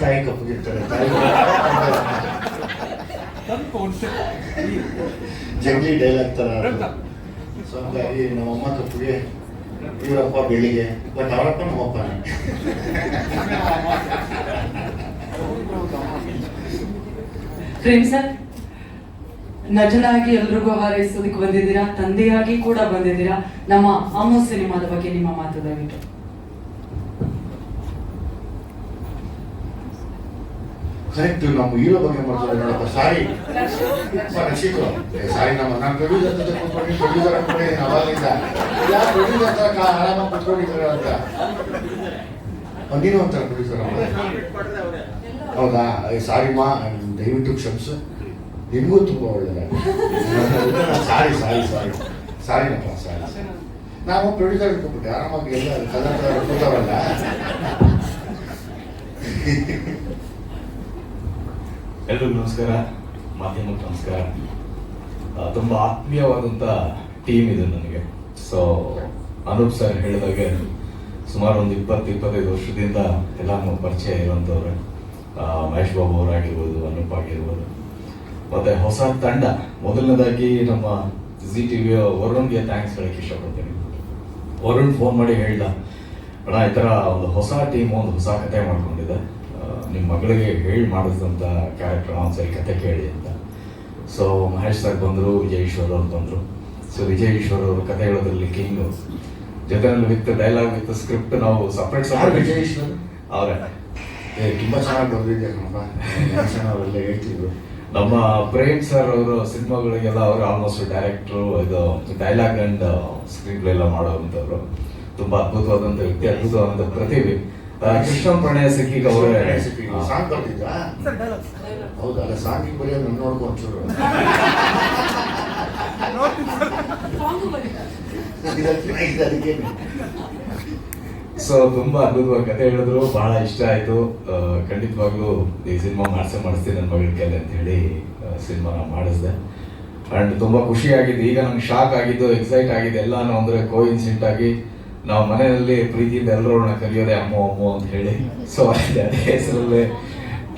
ತಾಯಿ ಕಪ್ಪಗಿರ್ತಾರೆ ತಾಯಿ ಜಂಗ್ಲಿ ಡೈಲಾಗ್ ತರ ಸೊ ಹಂಗಾಗಿ ನಮ್ಮಮ್ಮ ಕಪ್ಪಗೆ ಇವರಪ್ಪ ಬೆಳಿಗ್ಗೆ ಬಟ್ ಅವರಪ್ಪ ನಮ್ಮ ಪ್ರೇಮ್ ಸರ್ ನಟನಾಗಿ ಎಲ್ರಿಗೂ ಹಾರೈಸೋದಕ್ಕೆ ಬಂದಿದ್ದೀರಾ? ತಂದೆಯಾಗಿ ಕೂಡ ಬಂದಿದ್ದೀರಾ? ನಮ್ಮ ಅಮ್ಮು ಸಿನಿಮಾದ ಬಗ್ಗೆ ನಿಮ್ಮ ಮಾತು ದಯವಿಟ್ಟು ಕರೆಕ್ಟ್ ನಮ್ಮ ಹೀರೋ ಬಗ್ಗೆ ಮಾಡ್ತಾರೆ ನೋಡಪ್ಪ ಸಾರಿ ರಕ್ಷಿತು ಸಾರಿ ನಮ್ಮ ನಾನು ಪ್ರೊಡ್ಯೂಸರ್ ಜೊತೆ ಕೂತ್ಕೊಂಡು ಪ್ರೊಡ್ಯೂಸರ್ ಅನ್ಕೊಂಡಿದ್ದೀನಿ ಅವಾಗಿಂದ ಯಾರು ಪ್ರೊಡ್ಯೂಸರ್ ಹತ್ರ ಆರಾಮಾಗಿ ಕೂತ್ಕೊಂಡಿದ್ದಾರೆ ಅಂತ ನೀನು ಒಂಥರ ಪ್ರೊಡ್ಯೂಸರ್ ಹೌದಾ ಸಾರಿ ಮಾ ದಯವಿಟ್ಟು ಕ್ಷಮಿಸು ನಿಮಗೂ ತುಂಬ ಒಳ್ಳೆಯದ ಸಾರಿ ಸಾರಿ ಸಾರಿ ಸಾರಿನಪ್ಪ ಸಾರಿ ನಾವು ಪ್ರೊಡ್ಯೂಸರ್ ಇಟ್ಕೊಂಡ್ಬಿಟ್ಟೆ ಆರಾಮಾಗಿ ಎಲ್ಲ ಕನ್ನಡ ಕೂತಾವಲ್ಲ ಎಲ್ರಿಗೂ ನಮಸ್ಕಾರ, ಮಾಧ್ಯಮಕ್ಕೆ ನಮಸ್ಕಾರ. ತುಂಬ ಆತ್ಮೀಯವಾದಂಥ ಟೀಮ್ ಇದೆ ನನಗೆ ಸೊ ಅನೂಪ್ ಸರ್ ಹೇಳಿದಾಗೆ ಸುಮಾರು ಒಂದು ಇಪ್ಪತ್ತು, ಇಪ್ಪತ್ತೈದು ವರ್ಷದಿಂದ ಎಲ್ಲ ಪರಿಚಯ ಇರುವಂಥವ್ರೆ ಮಹೇಶ್ ಬಾಬು ಅವರಾಗಿರ್ಬೋದು, ಅನೂಪ್ ಆಗಿರ್ಬೋದು. ಮತ್ತೆ ಹೊಸ ತಂಡ, ಮೊದಲನೇದಾಗಿ ನಮ್ಮ ಜಿ ಟಿ ವಿ ವರುಣ್ಗೆ ಥ್ಯಾಂಕ್ಸ್ ಹೇಳಕ್ಕೆ ಇಷ್ಟಪಡ್ತೀನಿ. ವರುಣ್ ಫೋನ್ ಮಾಡಿ ಹೇಳ್ದ, ಅಣ್ಣ, ಈ ಥರ ಒಂದು ಹೊಸ ಟೀಮ್ ಒಂದು ಹೊಸ ಕತೆ ಮಾಡ್ಕೊಂಡಿದೆ. ನಿಮ್ಮ ಮಗಳಿಗೆ ಹೇಳಿ ಮಾಡಿದಂಥ ಕ್ಯಾರೆಕ್ಟರ್ ಒಂದ್ಸರಿ ಕತೆ ಕೇಳಿ ಅಂತ. ಸೊ ಮಹೇಶ್ ಸರ್ ಬಂದರು ವಿಜಯ್ ಈಶ್ವರ್ ಅವ್ರು ಬಂದರು. ಸೊ ವಿಜಯ್ ಈಶ್ವರ್ ಅವರು ಕತೆ ಹೇಳೋದ್ರಲ್ಲಿ ಕಿಂಗು ಜೊತೆನಲ್ಲಿ ವಿತ್ ಡೈಲಾಗ್ ವಿತ್ ಸ್ಕ್ರಿಪ್ಟ್ ನಾವು ಸಪ್ರೇಟ್ ಸಪ್ರೇಟ್ ವಿಜಯ್ ಈಶ್ವರ್? ಅವರೇ. ತುಂಬ ಚೆನ್ನಾಗಿ ಕಣಪ್ಪ ಅವರೆಲ್ಲ ಹೇಳ್ತಿದ್ರು. ನಮ್ಮ ಪ್ರೇಮ್ ಸರ್ ಅವರು ಸಿನಿಮಾಗಳಿಗೆಲ್ಲ ಅವರು ಆಲ್ಮೋಸ್ಟ್ ಡೈರೆಕ್ಟ್ರು ಇದು ಡೈಲಾಗ್ ಅಂಡ್ ಸ್ಕ್ರೀನ್ ಪ್ಲೇ ಎಲ್ಲ ಮಾಡೋವಂಥವ್ರು ತುಂಬಾ ಅದ್ಭುತವಾದಂಥ ವ್ಯಕ್ತಿ ಅದ್ಭುತವಾದಂಥ ಪ್ರತಿಭೆ. ಕೃಷ್ಣ ಪ್ರಣಯ ಸಿಕ್ಕಿಗೆ ಅವರೇ ಸಾಂಗ್ ಬರ್ತಿದ್ರಾ ಹೌದಾ? ಅಲ್ಲ ಸಾಂಗಿಗೆ ಬರೆಯೋದು ನನ್ನ ನೋಡ್ಕೊ ಒಂಚೂರು. ಸೊ ತುಂಬಾ ಅದ್ಭುತವಾಗಿ ಕತೆ ಹೇಳಿದ್ರು. ಬಹಳ ಇಷ್ಟ ಆಯ್ತು. ಖಂಡಿತವಾಗ್ಲೂ ಈ ಸಿನಿಮಾ ಮಾಡಿಸೇ ಮಾಡಿಸ್ತೀನಿ ನನ್ನ ಮಗಳ ಕೈಲಿ ಅಂತ ಹೇಳಿ ಸಿನಿಮಾ ಮಾಡಿಸ್ದೆ. ಅಂಡ್ ತುಂಬಾ ಖುಷಿ ಆಗಿದ್ದು. ಈಗ ನಂಗೆ ಶಾಕ್ ಆಗಿದ್ದು ಎಕ್ಸೈಟ್ ಆಗಿದ್ದು ಎಲ್ಲಾನು ಅಂದ್ರೆ ಕೋ ಇನ್ಸಿಡೆಂಟ್ ಆಗಿ ನಾವು ಮನೆಯಲ್ಲಿ ಪ್ರೀತಿಯಿಂದ ಎಲ್ಲರೂ ಕರೆಯೋದೇ ಅಮ್ಮ ಅಮ್ಮ ಅಂತ ಹೇಳಿ. ಸೊ ಅದೇ ಹೆಸರಲ್ಲಿ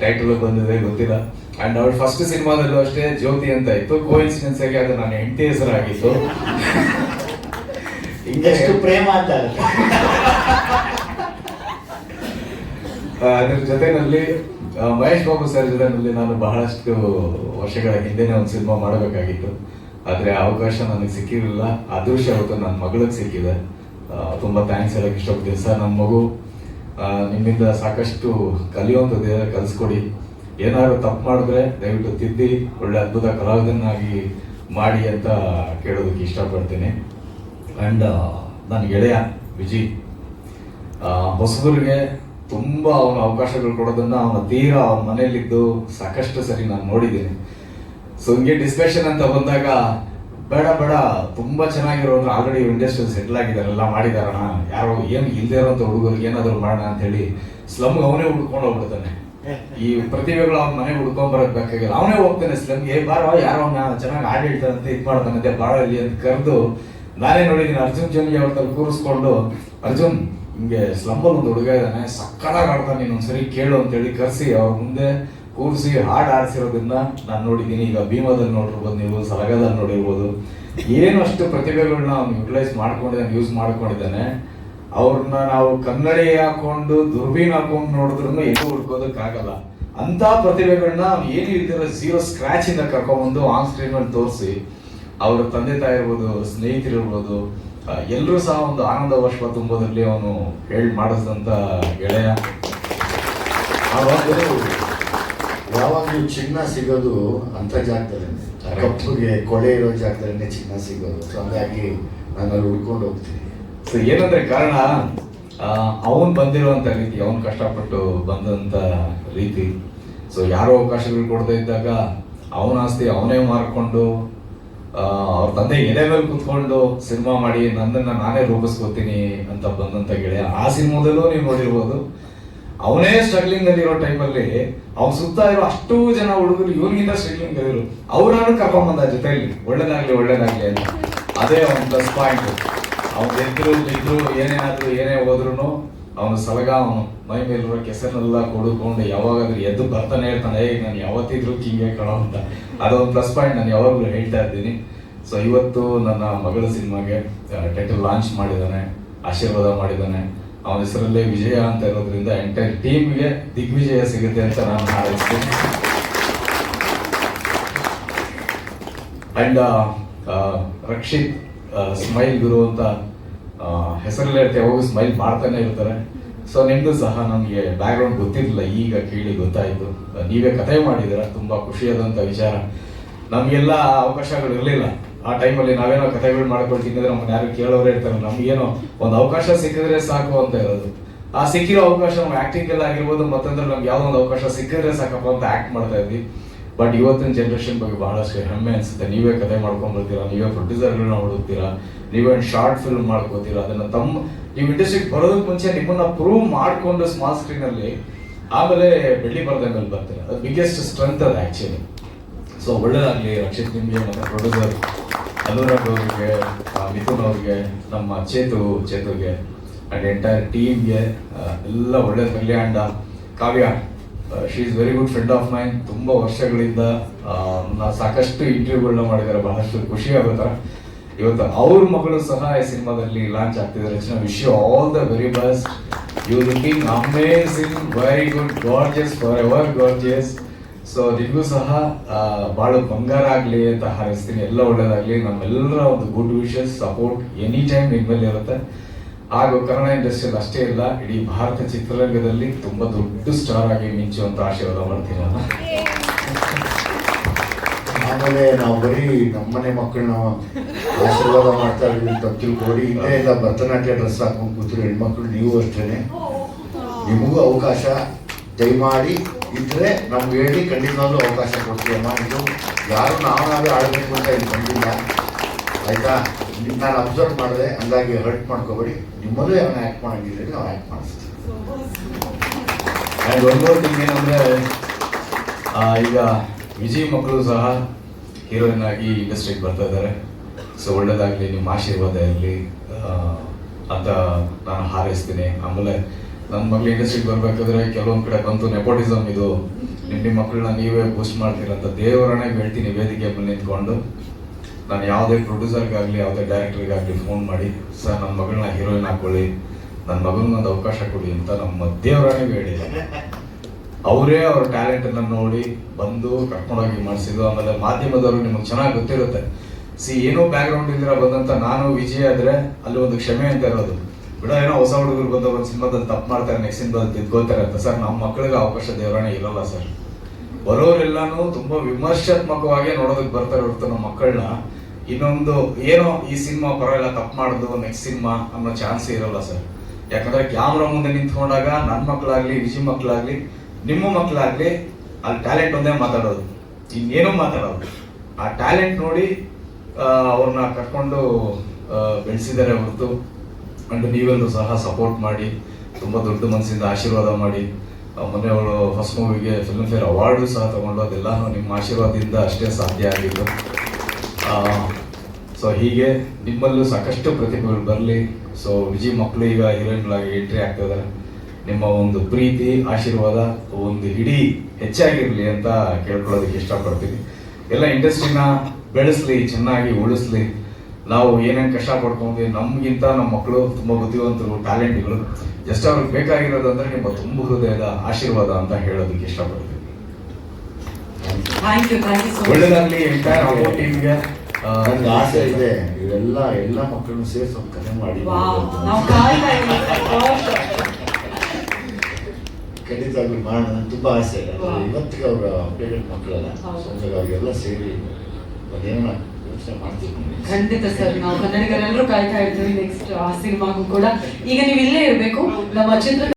ಟೈಟಲ್ ಬಂದಿದೆ ಗೊತ್ತಿಲ್ಲ. ಅಂಡ್ ಅವಳು ಫಸ್ಟ್ ಸಿನಿಮಾದಲ್ಲೂ ಅಷ್ಟೇ ಜ್ಯೋತಿ ಅಂತ ಇತ್ತು. ಕೋ ಇನ್ಸಿಡೆನ್ಸ್ ಆಗಿ ಅದು ನನ್ನ ಹೆಂಡತಿ ಹೆಸರಾಗಿತ್ತು ಆಗಿತ್ತು ಎಷ್ಟು ಪ್ರೇಮ ಅಂತ ಅದ್ರ ಜೊತೆನಲ್ಲಿ ಮಹೇಶ್ ಬಾಬು ಸರ್ ಜೊತೆನಲ್ಲಿ ನಾನು ಬಹಳಷ್ಟು ವರ್ಷಗಳ ಹಿಂದೆನೆ ಒಂದು ಸಿನಿಮಾ ಮಾಡಬೇಕಾಗಿತ್ತು. ಆದರೆ ಅವಕಾಶ ನನಗೆ ಸಿಕ್ಕಿರಲಿಲ್ಲ. ಅದೃಶ್ಯ ಅವತ್ತು ನನ್ನ ಮಗಳಿಗೆ ಸಿಕ್ಕಿದೆ. ತುಂಬಾ ಥ್ಯಾಂಕ್ಸ್ ಹೇಳಕ್ ಇಷ್ಟಪಡ್ತೀನಿ. ಸರ್ ನಮ್ಮ ಮಗು ನಿಮ್ಮಿಂದ ಸಾಕಷ್ಟು ಕಲಿಯುವಂಥದ್ದು ಕಲಿಸ್ಕೊಡಿ. ಏನಾದರೂ ತಪ್ಪು ಮಾಡಿದ್ರೆ ದಯವಿಟ್ಟು ತಿದ್ದಿ, ಒಳ್ಳೆ ಅದ್ಭುತ ಕಲಾವಿದನಾಗಿ ಮಾಡಿ ಅಂತ ಕೇಳೋದಕ್ಕೆ ಇಷ್ಟಪಡ್ತೀನಿ. ಅಂಡ್ ನನ್ನ ಗೆಳೆಯ ವಿಜಿ ಹೊಸಬರಿಗೆ ತುಂಬಾ ಅವನ ಅವಕಾಶಗಳು ಕೊಡೋದನ್ನು ಅವನ ತೀರಾ ಅವನ ಮನೆಯಲ್ಲಿದ್ದು ಸಾಕಷ್ಟು ಸರಿ ನಾನು ನೋಡಿದ್ದೀನಿ. ಸೊ ಹಿಂಗೆ ಡಿಸ್ಕಷನ್ ಅಂತ ಬಂದಾಗ ಬೇಡ ಬೇಡ. ತುಂಬಾ ಚೆನ್ನಾಗಿರೋ ಆಲ್ರೆಡಿ ಇಂಡಸ್ಟ್ರಿಯಲ್ ಸೆಟ್ಲ್ ಆಗಿದ್ದಾರೆ ಎಲ್ಲ ಮಾಡಿದಾರಣ. ಯಾರೋ ಏನು ಇಲ್ದೇ ಇರೋಂಥ ಹುಡುಗರಿಗೆ ಏನಾದ್ರು ಮಾಡೋಣ ಅಂತ ಹೇಳಿ ಸ್ಲಮ್ ಅವನೇ ಹುಡ್ಕೊಂಡು ಹೋಗ್ಬಿಡ್ತಾನೆ. ಈ ಪ್ರತಿಭೆಗಳು ಅವ್ನ ಮನೆ ಹುಡ್ಕೊಂಡ್ ಬರಕ್ ಬೇಕಾಗಿಲ್ಲ. ಅವನೇ ಹೋಗ್ತಾನೆ ಸ್ಲಮ್ಗೆ ಬಾರೋ ಯಾರೋ ಅವ್ನ ಚೆನ್ನಾಗಿ ಹಾಡು ಹೇಳ್ತಾನಂತೆ ಮಾಡ್ತಾನೆ ಮಾಡ್ತಾನಂತೆ ಬಾಳ ಇಲ್ಲಿ ಅಂತ ಕರೆದು ನಾನೇ ನೋಡಿದ್ದೀನಿ ಅರ್ಜುನ್ ಜನ್ಗೆ ಅವ್ರ ಕೂರಿಸ್ಕೊಂಡು ಅರ್ಜುನ್ ಹಿಂಗೆ ಸ್ಲಂಬಲ್ ಒಂದು ಹುಡುಗ ಇದ್ದಾನೆ ಸಕ್ಕತ್ತಾಗಿ ಆಡ್ತಾನೆ ನೀನು ಒಂದ್ಸರಿ ಕೇಳು ಅಂತೇಳಿ ಕರೆಸಿ ಅವ್ರ ಮುಂದೆ ಕೂರಿಸಿ ಹಾಡು ಆಡಿಸಿರೋದನ್ನ ನಾನು ನೋಡಿದ್ದೀನಿ. ಈಗ ಭೀಮಾದಲ್ಲಿ ನೋಡಿರ್ಬೋದು, ನೀವು ಸಲಗದಲ್ಲಿ ನೋಡಿರ್ಬೋದು. ಅಷ್ಟು ಪ್ರತಿಭೆಗಳನ್ನ ಅವ್ನು ಯುಟಿಲೈಸ್ ಮಾಡ್ಕೊಂಡಿದ್ದಾನೆ ಯೂಸ್ ಮಾಡ್ಕೊಂಡಿದ್ದಾನೆ. ಅವ್ರನ್ನ ನಾವು ಕನ್ನಡಿ ಹಾಕೊಂಡು, ದುರ್ಬೀನ್ ಹಾಕೊಂಡು ನೋಡಿದ್ರು ಎಲ್ಲೂ ಹುಡ್ಕೋದಕ್ಕಾಗಲ್ಲ ಅಂತ ಪ್ರತಿಭೆಗಳನ್ನ ಏನು ಇಲ್ದಿರೋ ಝೀರೋ ಸ್ಕ್ರಾಚ್ ಇಂದ ಕರ್ಕೊಂಡ್ಬಂದು ಆನ್ ಸ್ಕ್ರೀನ್ ಅಲ್ಲಿ ತೋರಿಸಿ, ಅವ್ರ ತಂದೆ ತಾಯಿ ಇರ್ಬೋದು ಸ್ನೇಹಿತರು ಇರ್ಬೋದು ಎಲ್ಲರೂ ಸಹ ಒಂದು ಆನಂದ ವರ್ಷ ತುಂಬೋದ್ರಲ್ಲಿ ಅವನು ಹೇಳಿ ಮಾಡಿಸಿದಂತ ಗೆಳೆಯ. ಆ ಯಾವಾಗಲೂ ಚಿನ್ನ ಸಿಗೋದು ಅಂತ ಜಾಗದಲ್ಲೇ ಕಪ್ಪುಗೆ ಕೊಳೆ ಇರೋ ಜಾಗದಲ್ಲೇ ಚಿನ್ನ ಸಿಗೋದು. ಸೊ ಹಂಗಾಗಿ ನಾನು ಅಲ್ಲಿ ಹುಡ್ಕೊಂಡು ಹೋಗ್ತೀನಿ. ಸೊ ಏನಂದ್ರೆ ಕಾರಣ ಅವನು ಬಂದಿರುವಂತ ರೀತಿ ಅವನು ಕಷ್ಟಪಟ್ಟು ಬಂದಂತ ರೀತಿ. ಸೊ ಯಾರೋ ಅವಕಾಶಗಳು ಕೊಡದೇ ಇದ್ದಾಗ ಅವನ ಆಸ್ತಿ ಅವನೇ ಮಾರ್ಕೊಂಡು ಆ, ಅವ್ರ ತಂದೆ ಎಲೆ ಮೇಲೆ ಕುತ್ಕೊಂಡು ಸಿನಿಮಾ ಮಾಡಿ ನನ್ನನ್ನ ನಾನೇ ರೂಪಿಸ್ಕೋತೀನಿ ಅಂತ ಬಂದಂತ ಗೆಳೆಯ ಆ ಸಿನಿಮಾದಲ್ಲೂ ನೀವು ನೋಡಿರ್ಬೋದು. ಅವನೇ ಸ್ಟ್ರಗ್ಲಿಂಗ್ ಅಲ್ಲಿ ಇರೋ ಟೈಮಲ್ಲಿ ಅವ್ನ ಸುತ್ತ ಇರೋ ಅಷ್ಟು ಜನ ಹುಡುಗರು ಇವನಿಗಿಂತ ಸ್ಟ್ರಗ್ಲಿಂಗ್ ಇರೋರು ಅವ್ರನ್ನು ಕರ್ಕೊಂಡ್ ಬಂದ ಜೊತೆಯಲ್ಲಿ, ಒಳ್ಳೇದಾಗ್ಲಿ ಒಳ್ಳೇದಾಗ್ಲಿ ಅಂತ. ಅದೇ ಅವ್ನ ಪ್ಲಸ್ ಪಾಯಿಂಟ್ ಅವ್ನ ಎದ್ರು ಬಿದ್ರು ಏನೇನಾದ್ರು ಏನೇ ಹೋದ್ರು ಅವನು ಸಲಗ ಅವನು. ಮೈ ಮೇಲಿರೋ ಕೆಸರನ್ನೆಲ್ಲ ಕೊಡುಕೊಂಡು ಯಾವಾಗಾದ್ರೂ ಎದ್ದು ಬರ್ತಾನೆ ಇರ್ತಾನೆ. ಹೇಗೆ ನಾನು ಯಾವತ್ತಿದ್ರು ಕಿಂಗೆ ಕಳೋ ಅಂತ. ಅದೊಂದು ಪ್ಲಸ್ ಪಾಯಿಂಟ್ ನಾನು ಯಾವಾಗಲೂ ಹೇಳ್ತಾ ಇದ್ದೀನಿ. ಸೊ ಇವತ್ತು ನನ್ನ ಮಗಳ ಸಿನಿಮಾಗೆ ಟೈಟಲ್ ಲಾಂಚ್ ಮಾಡಿದ್ದಾನೆ, ಆಶೀರ್ವಾದ ಮಾಡಿದ್ದಾನೆ. ಅವನ ಹೆಸರಲ್ಲೇ ವಿಜಯ ಅಂತ ಇರೋದ್ರಿಂದ ಎಂಟೈರ್ ಟೀಮ್ಗೆ ದಿಗ್ವಿಜಯ ಸಿಗುತ್ತೆ ಅಂತ ನಾನು ಹಾರೈಸ್ತೀನಿ. ಅಂಡ್ ರಕ್ಷಿತ್ ಸ್ಮೈಲ್ ಗುರು ಅಂತ ಹೆಸರಲ್ಲೇ ಇರ್ತೀವಿ ಯಾವಾಗ ಸ್ಮೈಲ್ ಮಾಡ್ತಾನೆ ಇರ್ತಾರೆ. ಸೊ ನಿಮ್ದು ಸಹ ನಮಗೆ ಬ್ಯಾಕ್ಗ್ರೌಂಡ್ ಗೊತ್ತಿರಲಿಲ್ಲ, ಈಗ ಕೇಳಿ ಗೊತ್ತಾಯಿತು. ನೀವೇ ಕಥೆ ಮಾಡಿದಿರ ತುಂಬಾ ಖುಷಿಯಾದಂಥ ವಿಚಾರ. ನಮಗೆಲ್ಲ ಅವಕಾಶಗಳು ಇರಲಿಲ್ಲ. ಆ ಟೈಮಲ್ಲಿ ನಾವೇನೋ ಕಥೆಗಳು ಮಾಡ್ಕೊಳ್ತಿದ್ರೆ ನಮ್ಮನ್ನ ಯಾರು ಕೇಳೋರೇ ಇರ್ತಾರೆ. ನಮ್ಗೇನೋ ಒಂದು ಅವಕಾಶ ಸಿಕ್ಕಿದ್ರೆ ಸಾಕು ಅಂತ ಇರೋದು ಆ ಸಿಕ್ಕಿರೋ ಅವಕಾಶ ನಾವು ಆಕ್ಟಿಂಗ್ ಎಲ್ಲ ಆಗಿರ್ಬೋದು, ಮತ್ತಂದ್ರೆ ನಮ್ಗೆ ಯಾವ್ದೋ ಒಂದು ಅವಕಾಶ ಸಿಕ್ಕಿದ್ರೆ ಸಾಕಪ್ಪ ಅಂತ ಆಕ್ಟ್ ಮಾಡ್ತಾ ಇದ್ವಿ. ಬಟ್ ಇವತ್ತಿನ ಜನರೇಷನ್ ಬಗ್ಗೆ ಬಹಳಷ್ಟು ಹೆಮ್ಮೆ ಅನ್ಸುತ್ತೆ. ನೀವೇ ಕತೆ ಮಾಡ್ಕೊಂಡ್ ಬರ್ತೀರಾ ನೀವೇ ಪ್ರೊಡ್ಯೂಸರ್ಗಳನ್ನ ಹುಡುಕ್ತೀರಾ, ನೀವೇ ಒಂದು ಶಾರ್ಟ್ ಫಿಲ್ಮ್ ಮಾಡ್ಕೋತೀರಾ, ಅದನ್ನ ತಮ್ಮ ನೀವು ಇಂಡಸ್ಟ್ರಿಗೆ ಬರೋದಕ್ಕೆ ಮುಂಚೆ ನಿಮ್ಮನ್ನ ಪ್ರೂವ್ ಮಾಡ್ಕೊಂಡು ಸ್ಮಾಲ್ ಸ್ಕ್ರೀನ್ ಅಲ್ಲಿ ಆಮೇಲೆ ಬೆಳ್ಳಿ ಬರ್ದಂಗಲ್ಲಿ ಬರ್ತಾರೆ. ಬರ್ತೀರಾ ಅದು ಬಿಗ್ಗೆಸ್ಟ್ ಸ್ಟ್ರೆಂತ್ ಅದು ಆಕ್ಚುಲಿ ಸೊ ಒಳ್ಳೇದಾಗಲಿ ರಕ್ಷಿತ್, ನಿಮಗೆ ಮತ್ತೆ ಪ್ರೊಡ್ಯೂಸರ್ ಅನುರಾಗ್ ಅವರಿಗೆ ಮಿಥುನ್ ಅವ್ರಿಗೆ, ನಮ್ಮ ಚೇತು, ಚೇತುಗೆ ಆ್ಯಂಡ್ ಎಂಟೈರ್ ಟೀಮ್ಗೆ ಎಲ್ಲ ಒಳ್ಳೇದಾಗಲಿ and Kavya. She is very good friend of mine ತುಂಬ ವರ್ಷಗಳಿಂದ ನಾ ಸಾಕಷ್ಟು ಇಂಟರ್ವ್ಯೂಗಳನ್ನ ಮಾಡಿದ್ದಾರೆ ಬಹಳಷ್ಟು ಖುಷಿ ಆಗುತ್ತೆ. ಇವತ್ತು ಅವ್ರ ಮಗಳು ಸಹ ಈ ಸಿನಿಮಾದಲ್ಲಿ ಲಾಂಚ್ ಆಗ್ತಿದ್ದಾರೆ wish you all the very best you looking amazing very good gorgeous for ever gorgeous so ನಿಮಗೂ ಸಹ ಬಹಳ ಬಂಗಾರ ಆಗಲಿ ಅಂತ ಹಾರೈಸ್ತೀನಿ. ಎಲ್ಲ ಒಳ್ಳೇದಾಗ್ಲಿ. ನಮ್ಮೆಲ್ಲರ ಒಂದು good wishes support any time ನಿಮ್ಮಲ್ಲಿ ಇರುತ್ತೆ. ಹಾಗೂ ಕನ್ನಡ ಇಂಡಸ್ಟ್ರಿಯಲ್ಲಿ ಅಷ್ಟೇ ಇಲ್ಲ, ಇಡೀ ಭಾರತ ಚಿತ್ರರಂಗದಲ್ಲಿ ತುಂಬ ದೊಡ್ಡ ಸ್ಟಾರ್ ಆಗಿ ಮಿಂಚುವಂತ ಆಶೀರ್ವಾದ ಮಾಡ್ತೀನಿ ಆಮೇಲೆ ನಾವು ಬರೀ ನಮ್ಮನೆ ಮಕ್ಕಳನ್ನ ಆಶೀರ್ವಾದ ಮಾಡ್ತಾ ಇದ್ದೀವಿ. ಅಂತ ತಿಳ್ಕೊಡಿ ಇಲ್ಲೇ ಇಲ್ಲ, ಭರತನಾಟ್ಯ ಡ್ರೆಸ್ ಹಾಕೊಂಡು ಕೂತಿರೋ ಹೆಣ್ಮಕ್ಳು ನೀವು ಅಷ್ಟೇ ನಿಮಗೂ ಅವಕಾಶ. ದಯಮಾಡಿ ಇದ್ರೆ ನಮ್ಗೆ ಹೇಳಿ ಖಂಡಿತವಾಗ್ಲೂ ಅವಕಾಶ ಕೊಡ್ತೀವಿ ಅಮ್ಮ. ಇದು ಯಾರು ನಾವು ನಾವೇ ಆಡಬೇಕು ಅಂತ ಇಲ್ಲಿ ಬಂದಿಲ್ಲ. ಆಯ್ತಾ? ನಾನು ಅಬ್ಸರ್ವ್ ಮಾಡಿದೆ, ಹಂಗಾಗಿ ಹರ್ಟ್ ಮಾಡ್ಕೋಬೇಡಿ. ನಿಮ್ಮಲ್ಲೂ ಯಾವನ್ನ ಆ್ಯಕ್ಟ್ ಮಾಡಂಗಿದ್ರೆ ನಾವು ಆ್ಯಕ್ಟ್ ಮಾಡಿಸ್ತೀವಿ. ಆ್ಯಂಡ್ ಒಂದು ಥಿಂಗ್ ಈಗ ವಿಜಯ್ ಮಕ್ಕಳು ಸಹ ಹೀರೋಯಿನ್ ಆಗಿ ಇಂಡಸ್ಟ್ರಿಗೆ ಬರ್ತಾ ಇದ್ದಾರೆ. ಸೊ ಒಳ್ಳೇದಾಗಲಿ, ನಿಮ್ಮ ಆಶೀರ್ವಾದ ಇರಲಿ. ಅಂತ ನಾನು ಹಾರೈಸ್ತೀನಿ. ಆಮೇಲೆ ನನ್ನ ಮಗಳು ಇಂಡಸ್ಟ್ರಿಗೆ ಬರ್ಬೇಕಾದ್ರೆ ಕೆಲವೊಂದ್ ಕಡೆ ಬಂತು ನೆಪೋಟಿಸಮ್ ಇದು. ನಿಮ್ಮ ಮಕ್ಕಳನ್ನ ನೀವೇ ಬೂಸ್ಟ್ ಮಾಡ್ತೀರಂತ ದೇವರನ್ನೇ ಹೇಳ್ತೀನಿ ವೇದಿಕೆ ಮೇಲೆ ನಿಂತ್ಕೊಂಡು ನಾನು ಯಾವುದೇ ಪ್ರೊಡ್ಯೂಸರ್ಗಾಗಲಿ ಯಾವುದೇ ಡೈರೆಕ್ಟರ್ಗಾಗಲಿ ಫೋನ್ ಮಾಡಿ, ಸರ್ ನನ್ನ ಮಗಳನ್ನ ಹೀರೋಯಿನ್ ಹಾಕೊಳ್ಳಿ. ನನ್ನ ಮಗನಿಗೊಂದು ಅವಕಾಶ ಕೊಡಿ ಅಂತ ನಮ್ಮ ದೇವರನ್ನೇ ಹೇಳಿ ಅವರೇ ಅವ್ರ ಟ್ಯಾಲೆಂಟ್ ಅನ್ನ ನೋಡಿ ಬಂದು ಕರ್ಕೊಂಡೋಗಿ ಮಾಡಿಸಿದ್ದು, ಆಮೇಲೆ ಮಾಧ್ಯಮದವರು ನಿಮಗೆ ಚೆನ್ನಾಗಿ ಗೊತ್ತಿರುತ್ತೆ. ಸಿ ಏನೋ ಬ್ಯಾಕ್ಗ್ರೌಂಡ್ ಇಲ್ದಿರ ಬಂದಂತ ನಾನು ವಿಜಯ ಆದ್ರೆ ಅಲ್ಲಿ ಒಂದು ಕ್ಷಮೆ ಅಂತ ಇರೋದು. ಬಿಡ, ಏನೋ ಹೊಸ ಹುಡುಗರು ಬಂದ ಒಂದು ಸಿನಿಮಾದಲ್ಲಿ ತಪ್ಪು ಮಾಡ್ತಾರೆ ನೆಕ್ಸ್ಟ್ ಸಿನಿಮಾದಲ್ಲಿ ತಿದ್ಕೋತಾರೆ ಅಂತ. ಸರ್, ನಮ್ಮ ಮಕ್ಕಳಿಗೆ ಅವಕಾಶ ದೇವರಾಣೆ ಇರಲ್ಲ ಸರ್. ಬರೋರೆಲ್ಲಾನು ತುಂಬಾ ವಿಮರ್ಶಾತ್ಮಕವಾಗಿ ನೋಡೋದಕ್ಕೆ ಬರ್ತಾರೆ ಹೊರತು ನಮ್ಮ ಮಕ್ಕಳನ್ನ. ಇನ್ನೊಂದು, ಏನೋ ಈ ಸಿನಿಮಾ ಪರವಾಗಿಲ್ಲ, ತಪ್ಪು ಮಾಡುದು ನೆಕ್ಸ್ಟ್ ಸಿನಿಮಾ ಅನ್ನೋ ಚಾನ್ಸ್ ಇರಲ್ಲ ಸರ್. ಯಾಕಂದ್ರೆ ಕ್ಯಾಮ್ರಾ ಮುಂದೆ ನಿಂತ್ಕೊಂಡಾಗ ನನ್ನ ಮಕ್ಕಳಾಗ್ಲಿ ವಿಜಿ ಮಕ್ಕಳಾಗ್ಲಿ, ನಿಮ್ಮ ಮಕ್ಕಳಾಗ್ಲಿ ಅಲ್ಲಿ ಟ್ಯಾಲೆಂಟ್ ಒಂದೇ ಮಾತಾಡೋದು. ಇನ್ನೇನೂ ಮಾತಾಡೋದು. ಆ ಟ್ಯಾಲೆಂಟ್ ನೋಡಿ ಅವ್ರನ್ನ ಕರ್ಕೊಂಡು ಬೆಳೆಸಿದ್ದಾರೆ ಹೊರತು. ಅಂಡ್ ನೀವೆಲ್ಲರೂ ಸಹ ಸಪೋರ್ಟ್ ಮಾಡಿ, ತುಂಬ ದೊಡ್ಡ ಮನಸ್ಸಿಂದ ಆಶೀರ್ವಾದ ಮಾಡಿ ಮೊನ್ನೆ ಅವಳು ಫಸ್ಟ್ ಮೂವಿಗೆ ಫಿಲ್ಮ್ ಫೇರ್ ಅವಾರ್ಡು ಸಹ ತಗೊಂಡು, ಅದೆಲ್ಲ ನಿಮ್ಮ ಆಶೀರ್ವಾದದಿಂದ ಅಷ್ಟೇ ಸಾಧ್ಯ ಆಗಿದ್ದು. ಸೊ ಹೀಗೆ ನಿಮ್ಮಲ್ಲೂ ಸಾಕಷ್ಟು ಪ್ರತಿಭೆಗಳು ಬರಲಿ. ಸೊ ವಿಜಯ್ ಮಕ್ಕಳು ಈಗ ಹೀರೋಯಿನ್ಗಳಾಗಿ ಎಂಟ್ರಿ ಆಗ್ತಾ ಇದ್ದಾರೆ ನಿಮ್ಮ ಒಂದು ಪ್ರೀತಿ, ಆಶೀರ್ವಾದ, ಒಂದು ಇಡೀ ಹೆಚ್ಚಾಗಿರಲಿ ಅಂತ ಕೇಳ್ಕೊಳ್ಳೋದಕ್ಕೆ ಇಷ್ಟಪಡ್ತೀನಿ. ಎಲ್ಲ ಇಂಡಸ್ಟ್ರಿನ ಬೆಳೆಸಲಿ, ಚೆನ್ನಾಗಿ ಉಳಿಸ್ಲಿ. ನಾವು ಏನೇನು ಕಷ್ಟ ಪಡ್ಕೊಂಡ್ವಿ ನಮಗಿಂತ ನಮ್ಮ ಮಕ್ಕಳು ತುಂಬಾ ಬುದ್ಧಿವಂತರು ಟ್ಯಾಲೆಂಟ್ಗಳು ಜಸ್ಟ್ ಅವ್ರಿಗೆ ಬೇಕಾಗಿರೋದು ಅಂದ್ರೆ ನಿಮ್ಮ ತುಂಬ ಹೃದಯದ ಆಶೀರ್ವಾದ ಅಂತ ಹೇಳೋದಕ್ಕೆ ಇಷ್ಟಪಡ್ತೀನಿ. Thank you thank you so much ಒಳ್ಳೇದಾಗ್ಲಿ ಎಂಟೈರ್ ಟೀಮ್ಗೆ ನನ್ಗೆ ಆಸೆ ಇದೆ. ಇವೆಲ್ಲ ಎಲ್ಲ ಮಕ್ಕಳನ್ನು ಸೇರಿಸಿ ಒಂದು ಕಥೆ ಮಾಡಿ. ಖಂಡಿತವಾಗ್ಲೂ ಮಾಡೋಣ ತುಂಬ ತುಂಬಾ ಆಸೆ ಇದೆ. ಇವತ್ತಿಗೆ ಅವರ ಅಪ್ಡೇಟೆಡ್ ಮಕ್ಕಳಲ್ಲ. ಸೊ ಹಂಗಾಗಿ ಅವ್ರಿಗೆಲ್ಲ ಸೇರಿ ಮಾಡ್ತೀವಿ ಖಂಡಿತ ಸರ್, ನಾವು ಕನ್ನಡಿಗರೆಲ್ಲರೂ ಕಾಯ್ತಾ ಇರ್ತೀವಿ ನೆಕ್ಸ್ಟ್ ಆ ಸಿನಿಮಾಗೂ ಕೂಡ. ಈಗ ನೀವು ಇಲ್ಲೇ ಇರಬೇಕು. ನಮ್ಮ ಚಿತ್ರ